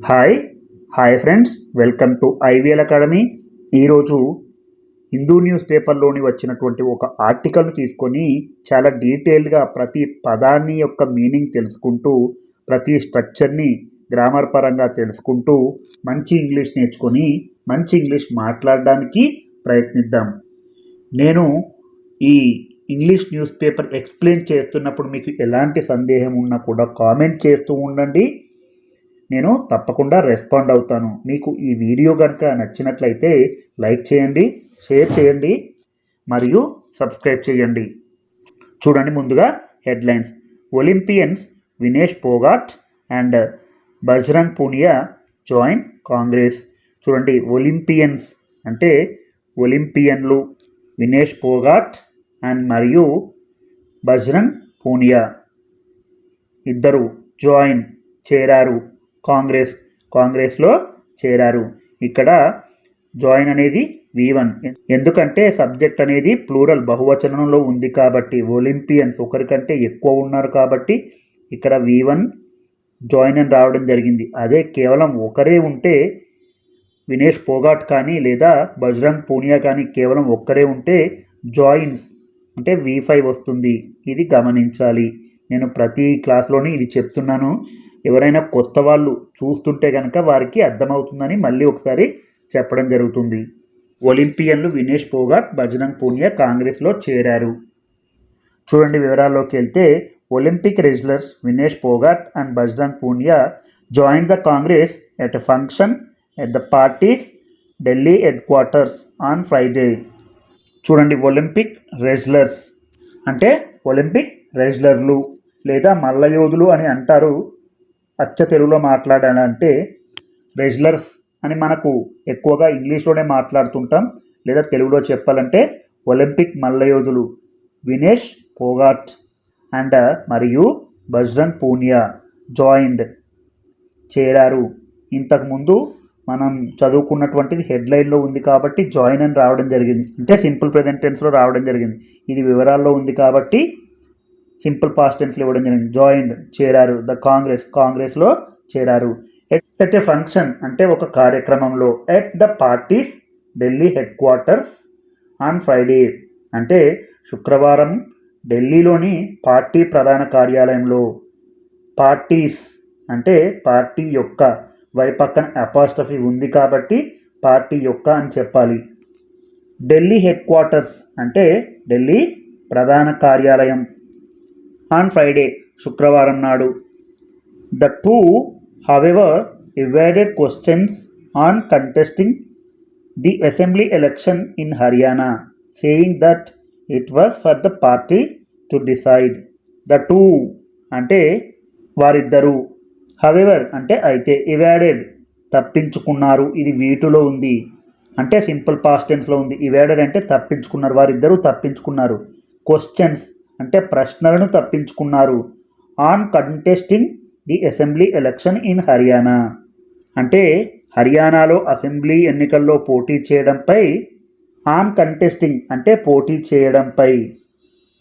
Hi hi friends welcome to IVL academy ఈరోజు Hindu news పేపర్లోని వచ్చినటువంటి ఒక ఆర్టికల్ను తీసుకొని చాలా డీటెయిల్డ్గా ప్రతి పదాన్ని యొక్క మీనింగ్ తెలుసుకుంటూ ప్రతి స్ట్రక్చర్ని గ్రామర్ పరంగా తెలుసుకుంటూ మంచి ఇంగ్లీష్ నేర్చుకొని మంచి ఇంగ్లీష్ మాట్లాడడానికి ప్రయత్నిద్దాం. నేను ఈ ఇంగ్లీష్ న్యూస్ పేపర్ ఎక్స్ప్లెయిన్ చేస్తున్నప్పుడు మీకు ఎలాంటి సందేహం ఉన్నా కూడా కామెంట్ చేస్తూ ఉండండి. నేను తప్పకుండా రెస్పాండ్ అవుతాను. మీకు ఈ వీడియో కనుక నచ్చినట్లయితే లైక్ చేయండి షేర్ చేయండి మరియు సబ్స్క్రైబ్ చేయండి. చూడండి ముందుగా headlines. Olympians Vinesh Phogat and Bajrang Punia join Congress. చూడండి ఒలింపియన్స్ అంటే ఒలింపియన్లు వినేష్ పోగాట్ అండ్ మరియు బజరంగ్ పూనియా. ఇద్దరు జాయిన్ చేరారు. కాంగ్రెస్ కాంగ్రెస్లో చేరారు. ఇక్కడ జాయిన్ అనేది వి వన్ ఎందుకంటే సబ్జెక్ట్ అనేది ప్లూరల్ బహువచనంలో ఉంది కాబట్టి ఒలింపియన్స్ ఒకరికంటే ఎక్కువ ఉన్నారు కాబట్టి ఇక్కడ వి వన్ జాయిన్ అని రావడం జరిగింది. అదే కేవలం ఒకరే ఉంటే వినేష్ పోగాట్ కానీ లేదా బజరంగ్ పూనియా కానీ కేవలం ఒక్కరే ఉంటే జాయిన్స్ అంటే వి ఫైవ్ వస్తుంది. ఇది గమనించాలి. నేను ప్రతి క్లాస్లోని ఇది చెప్తున్నాను. ఎవరైనా కొత్త వాళ్ళు చూస్తుంటే కనుక వారికి అర్థమవుతుందని మళ్ళీ ఒకసారి చెప్పడం జరుగుతుంది. ఒలింపియన్లు వినేష్ పోగాట్ బజరంగ్ పూనియా కాంగ్రెస్లో చేరారు. చూడండి వివరాల్లోకి వెళ్తే Olympic wrestlers Vinesh Phogat and Bajrang Punia join the Congress at a function at the parties Delhi headquarters on Friday. చూడండి ఒలింపిక్ రెజ్లర్స్ అంటే ఒలింపిక్ రెజ్లర్లు లేదా మల్లయోధులు అని అంటారు అచ్చ తెలుగులో మాట్లాడాలంటే రెజ్లర్స్ అని మనకు ఎక్కువగా ఇంగ్లీష్లోనే మాట్లాడుతుంటాం. లేదా తెలుగులో చెప్పాలంటే ఒలింపిక్ మల్లయోధులు వినేష్ పోగాట్ అండ్ మరియు బజ్రంగ్ పూనియా జాయిండ్ చేరారు. ఇంతకుముందు మనం చదువుకున్నటువంటిది హెడ్లైన్లో ఉంది కాబట్టి జాయిన్ అని రావడం జరిగింది. అంటే సింపుల్ ప్రెజెంటెన్స్లో రావడం జరిగింది. ఇది వివరాల్లో ఉంది కాబట్టి సింపుల్ పాస్ట్ టెన్స్లో ఇవ్వడం జరిగింది జాయిన్డ్ చేరారు. ద కాంగ్రెస్ కాంగ్రెస్లో చేరారు. ఎట్ ఎ ఫంక్షన్ అంటే ఒక కార్యక్రమంలో at the party's Delhi headquarters on Friday అంటే శుక్రవారం ఢిల్లీలోని పార్టీ ప్రధాన కార్యాలయంలో. పార్టీస్ అంటే పార్టీ యొక్క వై పక్కన ఉంది కాబట్టి పార్టీ యొక్క అని చెప్పాలి. ఢిల్లీ హెడ్ క్వార్టర్స్ అంటే ఢిల్లీ ప్రధాన కార్యాలయం. ఆన్ ఫ్రైడే శుక్రవారం నాడు. The two however evaded questions on contesting the assembly election in Haryana saying that it was for the party to decide the two అంటే వారిద్దరూ. హవెవర్ అంటే అయితే ఇవాడెడ్ తప్పించుకున్నారు. ఇది వీటిలో ఉంది. అంటే సింపుల్ పాస్టెన్స్లో ఉంది. ఇవాడెడ్ అంటే తప్పించుకున్నారు. వారిద్దరూ తప్పించుకున్నారు. క్వశ్చన్స్ అంటే ప్రశ్నలను తప్పించుకున్నారు. On contesting the assembly election in Haryana. అంటే హర్యానాలో అసెంబ్లీ ఎన్నికల్లో పోటీ చేయడంపై ఆన్ కంటెస్టింగ్ అంటే పోటీ చేయడంపై.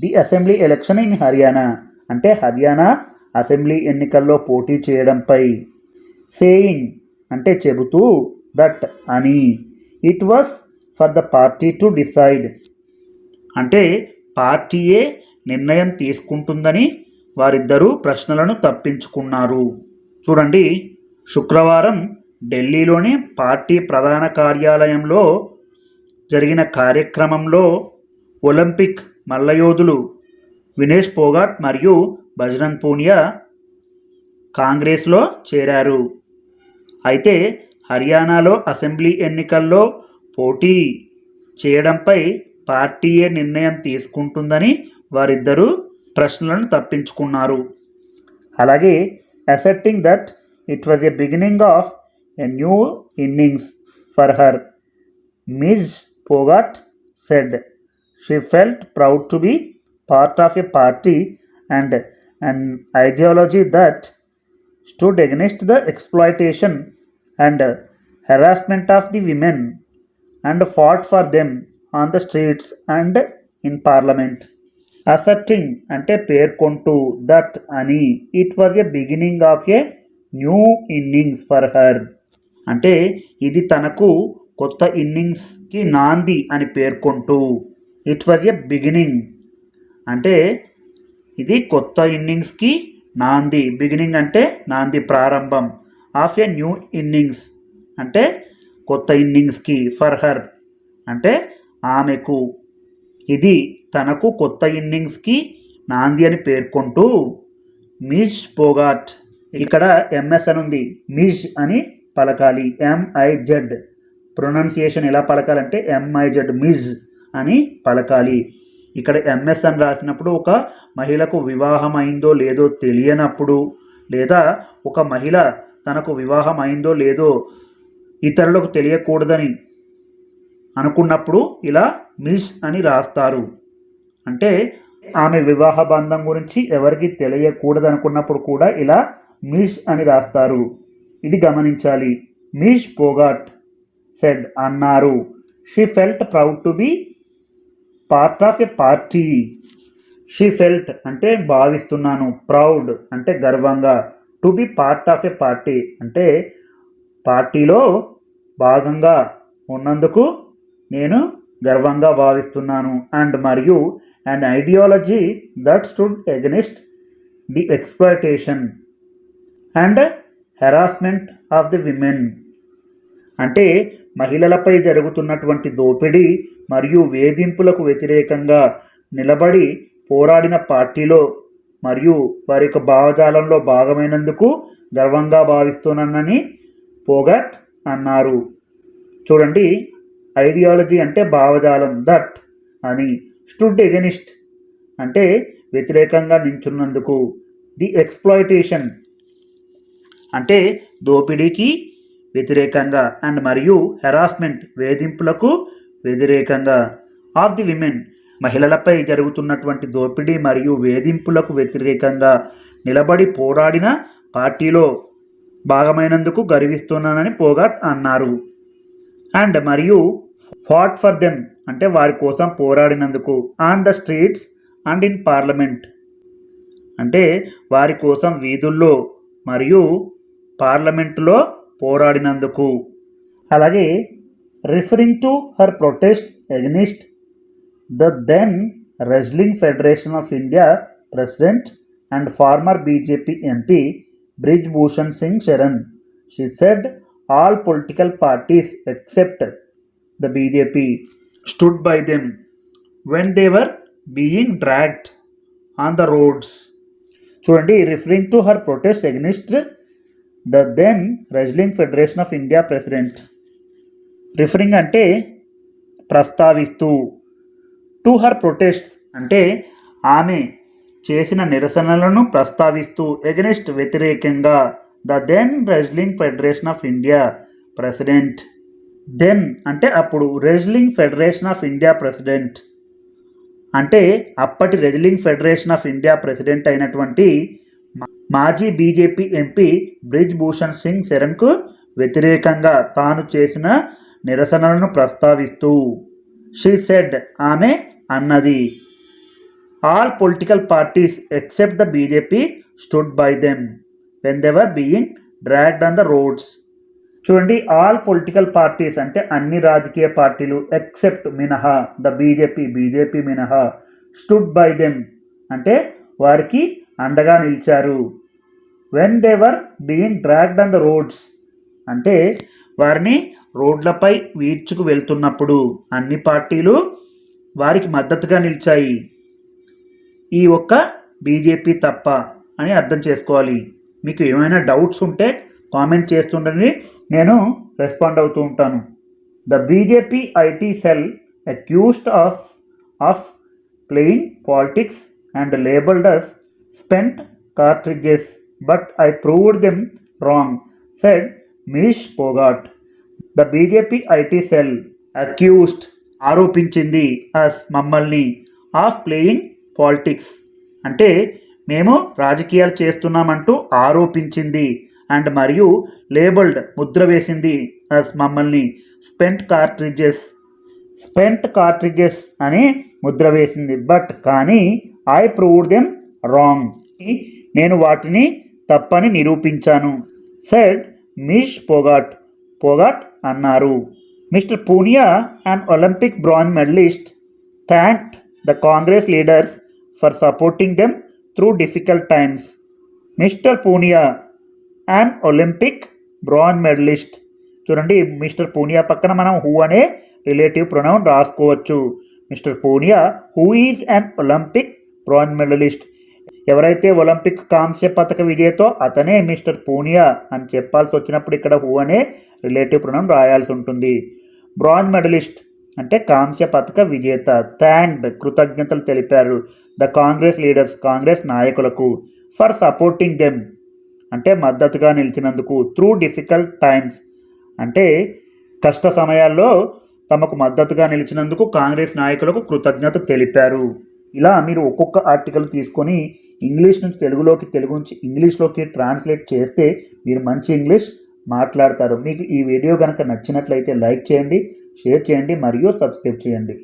The assembly election in Haryana అంటే హర్యానా అసెంబ్లీ ఎన్నికల్లో పోటీ చేయడంపై. సేయింగ్ అంటే చెబుతూ దట్ అని. It was for the party to decide. అంటే పార్టీయే నిర్ణయం తీసుకుంటుందని వారిద్దరూ ప్రశ్నలను తప్పించుకున్నారు. చూడండి శుక్రవారం ఢిల్లీలోని పార్టీ ప్రధాన కార్యాలయంలో జరిగిన కార్యక్రమంలో ఒలింపిక్ మల్లయోధులు వినేష్ పోగాట్ మరియు బజరంగ్ పూనియా కాంగ్రెస్లో చేరారు. అయితే హర్యానాలో అసెంబ్లీ ఎన్నికల్లో పోటీ చేయడంపై పార్టీయే నిర్ణయం తీసుకుంటుందని వారిద్దరూ ప్రశ్నలను తప్పించుకున్నారు. అలాగే accepting that it was a beginning of a new innings for her Ms Phogat said she felt proud to be part of a party and and ideology that stood against the exploitation and harassment of the women and fought for them on the streets and in parliament asserting అంటే పేర్కొంటూ that అని. It was a beginning of a new innings for her అంటే ఇది తనకు కొత్త ఇన్నింగ్స్కి నాంది అని పేర్కొంటూ. ఇట్ వాజ్ ఎ బిగినింగ్ అంటే ఇది కొత్త ఇన్నింగ్స్కి నాంది. బిగినింగ్ అంటే నాంది ప్రారంభం. ఆఫ్ ఎ న్యూ ఇన్నింగ్స్ అంటే కొత్త ఇన్నింగ్స్కి ఫర్ హర్ అంటే ఆమెకు. ఇది తనకు కొత్త ఇన్నింగ్స్కి నాంది అని పేర్కొంటూ మిష్ పోగాట్. ఇక్కడ ఎంఎస్ అని ఉంది. మిష్ అని పలకాలి. ఎంఐజెడ్ ప్రొనౌన్సియేషన్ ఎలా పలకాలంటే ఎంఐజెడ్ మిజ్ అని పలకాలి. ఇక్కడ ఎంఎస్ అని రాసినప్పుడు ఒక మహిళకు వివాహం అయిందో లేదో తెలియనప్పుడు లేదా ఒక మహిళ తనకు వివాహం అయిందో లేదో ఇతరులకు తెలియకూడదని అనుకున్నప్పుడు ఇలా మిస్ అని రాస్తారు. అంటే ఆమె వివాహ బంధం గురించి ఎవరికి తెలియకూడదు అనుకున్నప్పుడు కూడా ఇలా మీష్ అని రాస్తారు. ఇది గమనించాలి. మీష్ పోగాట్ సెడ్ అన్నారు. She felt proud to be part of a party. She felt అంటే భావిస్తున్నాను. ప్రౌడ్ అంటే గర్వంగా. To be part of a party అంటే పార్టీలో భాగంగా ఉన్నందుకు నేను గర్వంగా భావిస్తున్నాను. అండ్ మరియు and ideology that stood against the exploitation and harassment of the women అంటే మహిళలపై జరుగుతున్నటువంటి దోపిడీ మరియు వేధింపులకు వ్యతిరేకంగా నిలబడి పోరాడిన పార్టీలో మరియు వారి యొక్క భావజాలంలో భాగమైనందుకు గర్వంగా భావిస్తున్నానని పోగట్ అన్నారు. చూడండి ఐడియాలజీ అంటే భావజాలం దట్ అని. స్టుడ్ ఎగెనిస్ట్ అంటే వ్యతిరేకంగా నించున్నందుకు. ది ఎక్స్ప్లాయిటేషన్ అంటే దోపిడీకి వ్యతిరేకంగా. అండ్ మరియు హెరాస్మెంట్ వేధింపులకు వ్యతిరేకంగా. ఆఫ్ ది విమెన్ మహిళలపై జరుగుతున్నటువంటి దోపిడీ మరియు వేధింపులకు వ్యతిరేకంగా. నిలబడి పోరాడిన పార్టీలో భాగమైనందుకు గర్విస్తున్నానని పోగాట్ అన్నారు. అండ్ మరియు ఫాట్ ఫర్ దెమ్ అంటే వారి కోసం పోరాడినందుకు on the streets and in parliament. అంటే వారి కోసం వీధుల్లో మరియు పార్లమెంటులో పోరాడినందుకు. అలాగే referring to her protest against the then Wrestling Federation of India president and former BJP MP Brij Bhushan Singh Sharan. She said all political parties except the BJP stood by them when they were being dragged on the roads చూడండి referring to her protest against the then Wrestling Federation of India president referring అంటే ప్రస్తావిస్తూ to her protest అంటే ఆమె చేసిన నిరసనలను ప్రస్తావిస్తూ against వ్యతిరేకంగా the then wrestling federation of India president then అంటే అప్పుడు wrestling federation of India president అంటే అప్పటి wrestling federation of India president అయినటువంటి మాజీ బీజేపీ ఎంపీ బ్రిజ్ భూషణ్ సింగ్ శరణ్కు వ్యతిరేకంగా తాను చేసిన నిరసనలను ప్రస్తావిస్తూ షీ సెడ్ ఆమె అన్నది all political parties except the BJP stood by them when they were being dragged on the roads చూడండి ఆల్ పొలిటికల్ పార్టీస్ అంటే అన్ని రాజకీయ పార్టీలు ఎక్సెప్ట్ మినహా ద బీజేపీ బీజేపీ మినహా స్టుడ్ బై దెమ్ అంటే వారికి అండగా నిలిచారు. When they were being dragged on the roads అంటే వారిని రోడ్లపై వీడ్చుకు వెళ్తున్నప్పుడు అన్ని పార్టీలు వారికి మద్దతుగా నిలిచాయి. ఈ ఒక్క బీజేపీ తప్ప అని అర్థం చేసుకోవాలి. మీకు ఏమైనా డౌట్స్ ఉంటే కామెంట్ చేస్తుండని నేను రెస్పాండ్ అవుతూ ఉంటాను. The BJP IT cell accused of of playing politics and labelled us spent cartridges but I proved them wrong said Ms Phogat the BJP IT cell accused ఆరోపించింది అస్ మమ్మల్ని of playing politics అంటే మేము రాజకీయాలు చేస్తున్నామంటూ ఆరోపించింది. And మరియు labelled Mudra వేసింది. అస్ మమ్మల్ని spent cartridges spent cartridges అని ముద్ర వేసింది. బట్ కానీ ఐ ప్రూవ్ దెమ్ రాంగ్. నేను వాటిని తప్పని నిరూపించాను. సెడ్ మిష్ పోగాట్ పోగాట్ అన్నారు. Mr Punia and Olympic bronze medallist thanked the Congress leaders for supporting them through difficult times Mr Punia and Olympic bronze medallist చూడండి mister Punia పక్కన మనం హూ అనే రిలేటివ్ ప్రొనౌన్ రాసుకోవచ్చు. Mr Punia who is an Olympic bronze medallist ఎవరైతే ఒలింపిక్ కాంస్య పథక విజేతో అతనే మిస్టర్ పూనియా అని చెప్పాల్సి వచ్చినప్పుడు ఇక్కడ హూ అనే రిలేటివ్ ప్రొనౌన్ రాయాల్సి ఉంటుంది. బ్రాంజ్ మెడలిస్ట్ అంటే కాంస్య పథక విజేత థ్యాంక్డ్ కృతజ్ఞతలు తెలిపారు ద కాంగ్రెస్ లీడర్స్ కాంగ్రెస్ నాయకులకు ఫర్ సపోర్టింగ్ దెమ్ అంటే మద్దతుగా నిలిచినందుకు త్రూ డిఫికల్ట్ టైమ్స్ అంటే కష్ట సమయాల్లో తమకు మద్దతుగా నిలిచినందుకు కాంగ్రెస్ నాయకులకు కృతజ్ఞత తెలిపారు. ఇలా మీరు ఒక్కొక్క ఆర్టికల్ తీసుకొని ఇంగ్లీష్ నుంచి తెలుగులోకి తెలుగు నుంచి ఇంగ్లీష్లోకి ట్రాన్స్లేట్ చేస్తే మీరు మంచి ఇంగ్లీష్ మాట్లాడతారు. మీకు ఈ వీడియో కనుక నచ్చినట్లయితే లైక్ చేయండి. షేర్ చేయండి మరియు సబ్స్క్రైబ్ చేయండి.